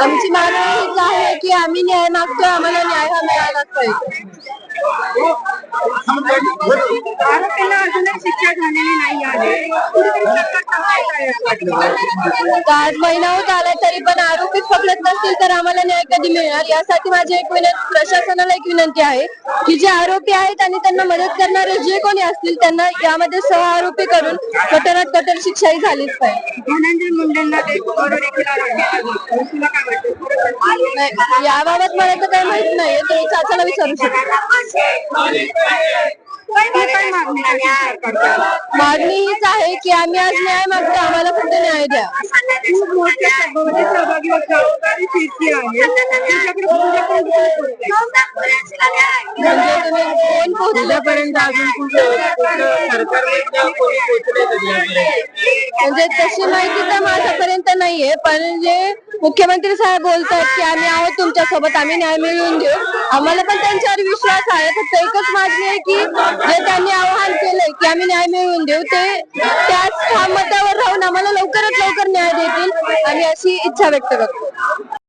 आमची मागणी हीच आहे की आम्ही न्याय मागतोय आम्हाला न्याय हा मिळालाच पाहिजे. आरोपींना अजूनही शिक्षा झालेली नाही आहे. कुठेतरी सरकार महिना होत आलाय तरी नसतील तर आम्हाला न्याय कधी मिळणार? यासाठी माझी एक विनंती प्रशासनाला एक विनंती आहे की जे आरोपी आहेत आणि त्यांना मदत करणारे जे कोणी असतील त्यांना यामध्ये सह आरोपी करून कठोरात कठोर शिक्षाही झालीच पाहिजे. धनंजय मुंडेंना याबाबत मला तर काही माहीत नाही तुम्ही चाचाला विचारू शकता? मागणी हीच आहे की आम्ही आज न्याय मागतो आम्हाला फक्त न्याय द्या. खूप म्हणजे अजून म्हणजे तशी माहिती तर माझ्यापर्यंत नाहीये पण जे मुख्यमंत्री साहेब बोलतात की आम्ही आहोत तुमच्यासोबत आम्ही न्याय मिळवून देऊ. आम्हाला पण त्यांच्यावर विश्वास आहे. फक्त एकच मागणी आहे की जे त्यांनी आवाहन केलंय की आम्ही न्याय मिळवून देऊ ते त्याच ठाम मतावर राहून आम्हाला लवकरात लवकर न्याय देतील. आम्ही अशी इच्छा व्यक्त करतो.